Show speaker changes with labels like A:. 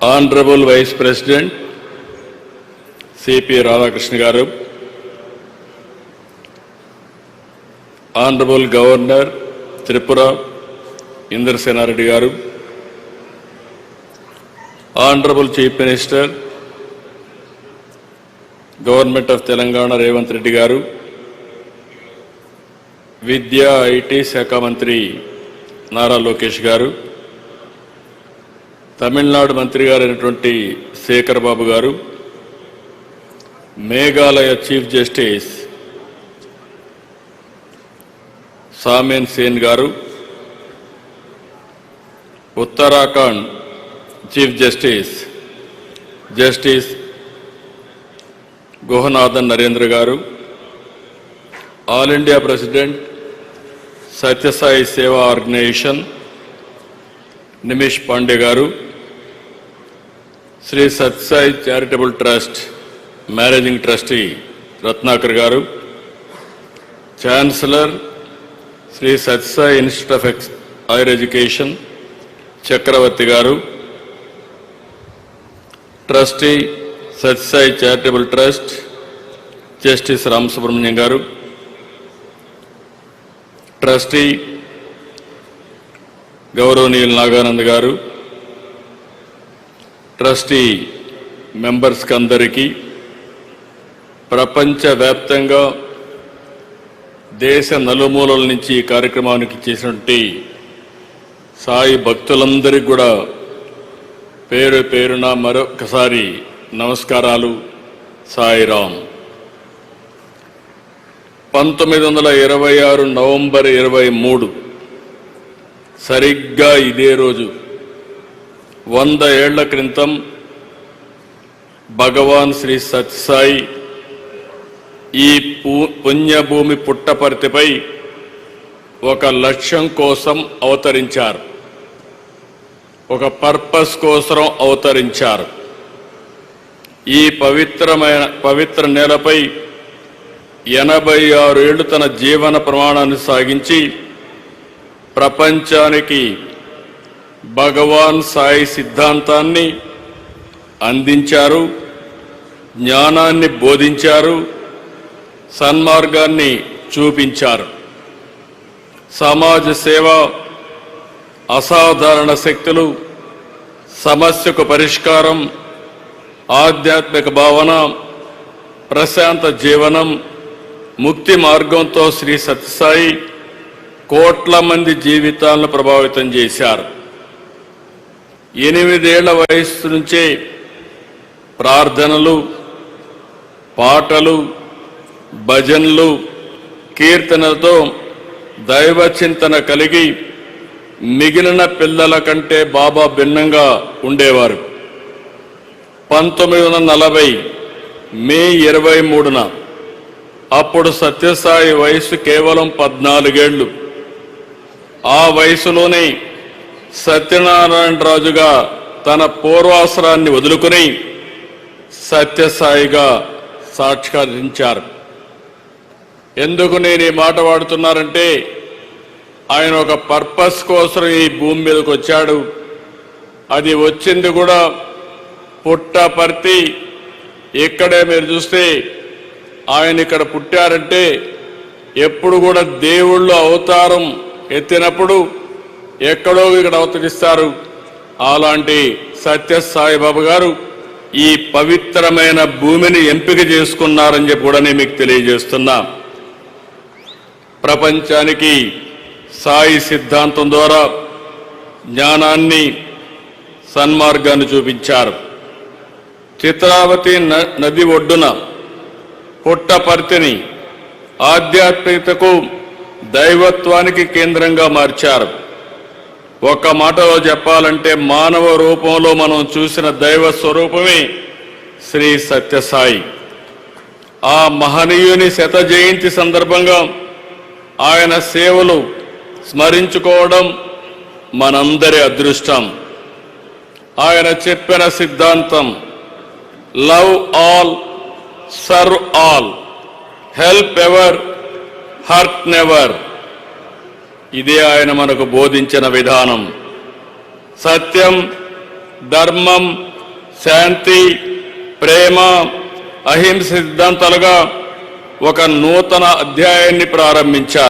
A: Honourable vice president C P Radhakrishna garu honourable governor Tripura Indrasena Reddy garu honourable chief minister government of Telangana Revanth Reddy garu విద్యా IT శాఖ మంత్రి నారా లోకేష్ గారు తమిళనాడు మంత్రి గారైనటువంటి Shekar Babu garu Meghalaya chief justice Soumen Sen garu Uttarakhand chief justice justice Guhanathan Narendar garu all India president Sathya Sai సేవా organisation Nimish Pandey garu Shri Sathya Sai charitable trust managing trustee Ratnakar garu chancellor Shri Sathya Sai institute of ex higher education Chakravarthy garu trustee Sathya Sai charitable trust justice Ramasubramanian garu trustee గౌరవనీయులు నాగానంద్ గారు trustee మెంబర్స్కి అందరికీ ప్రపంచవ్యాప్తంగా దేశ నలుమూలల నుంచి ఈ కార్యక్రమానికి చేసినటువంటి సాయి భక్తులందరికీ కూడా పేరు పేరున మరొకసారి నమస్కారాలు. సాయిరామ్ పంతొమ్మిది వందల ఇరవై ఆరు నవంబర్ ఇరవై మూడు. సరిగ్గా ఇదే రోజు వంద ఏళ్ళ క్రితం భగవాన్ శ్రీ సత్యసాయి ఈ పు- పుణ్యభూమి పుట్టపర్తిపై ఒక లక్ష్యం కోసం అవతరించారు. ఒక పర్పస్ కోసం అవతరించారు. ఈ పవిత్రమైన పవిత్ర నేలపై ఎనభై ఆరు ఏళ్ళు తన జీవన ప్రమాణాన్ని సాగించి ప్రపంచానికి భగవాన్ సాయి సిద్ధాంతాన్ని అందించారు జ్ఞానాన్ని బోధించారు సన్మార్గాన్ని చూపించారు. సమాజ సేవ అసాధారణ శక్తులు సమస్యకు పరిష్కారం ఆధ్యాత్మిక భావన ప్రశాంత జీవనం ముక్తి మార్గంతో శ్రీ సత్యసాయి కోట్ల మంది జీవితాలను ప్రభావితం చేశారు. ఎనిమిదేళ్ళ వయస్సు నుంచే ప్రార్థనలు పాటలు భజనలు కీర్తనలతో దైవ చింతన కలిగి మిగిలిన పిల్లల కంటే బాబా భిన్నంగా ఉండేవారు. పంతొమ్మిది వందల నలభై మే ఇరవై మూడున అప్పుడు సత్యసాయి వయసు కేవలం పద్నాలుగేళ్ళు. ఆ వయసులోనే సత్యనారాయణరాజుగా తన పూర్వాసరాన్ని వదులుకుని సత్యసాయిగా సాక్షాత్కరించారు. ఎందుకు నేను ఈ మాట వాడుతున్నారంటే ఆయన ఒక పర్పస్ కోసం ఈ భూమి మీదకి వచ్చాడు. అది వచ్చింది కూడా పుట్టపర్తి. ఇక్కడే మీరు చూస్తే ఆయన ఇక్కడ పుట్టారంటే ఎప్పుడు కూడా దేవుళ్ళు అవతారం ఎత్తినప్పుడు ఎక్కడో ఇక్కడ అవతరిస్తారు. అలాంటి సత్యసాయిబాబు గారు ఈ పవిత్రమైన భూమిని ఎంపిక చేసుకున్నారని చెప్పి కూడా నేను మీకు తెలియజేస్తున్నా. ప్రపంచానికి సాయి సిద్ధాంతం ద్వారా జ్ఞానాన్ని సన్మార్గాన్ని చూపించారు. చిత్రావతి న- నది ఒడ్డున పుట్టపర్తిని ఆధ్యాత్మికతకు దైవత్వానికి కేంద్రంగా మార్చారు. ఒక్క మాటలో చెప్పాలంటే మానవ రూపంలో మనం చూసిన దైవ స్వరూపమే శ్రీ సత్యసాయి. ఆ మహనీయుని శత జయంతి సందర్భంగా ఆయన సేవలు స్మరించుకోవడం మనందరి అదృష్టం. ఆయన చెప్పిన సిద్ధాంతం love all serve all help ever hurt never. ఇదే ఆయన మనకు బోధించిన విధానం. సత్యం ధర్మం శాంతి ప్రేమ అహింస సిద్ధాంతాలుగా ఒక నూతన అధ్యాయాన్ని ప్రారంభించారు.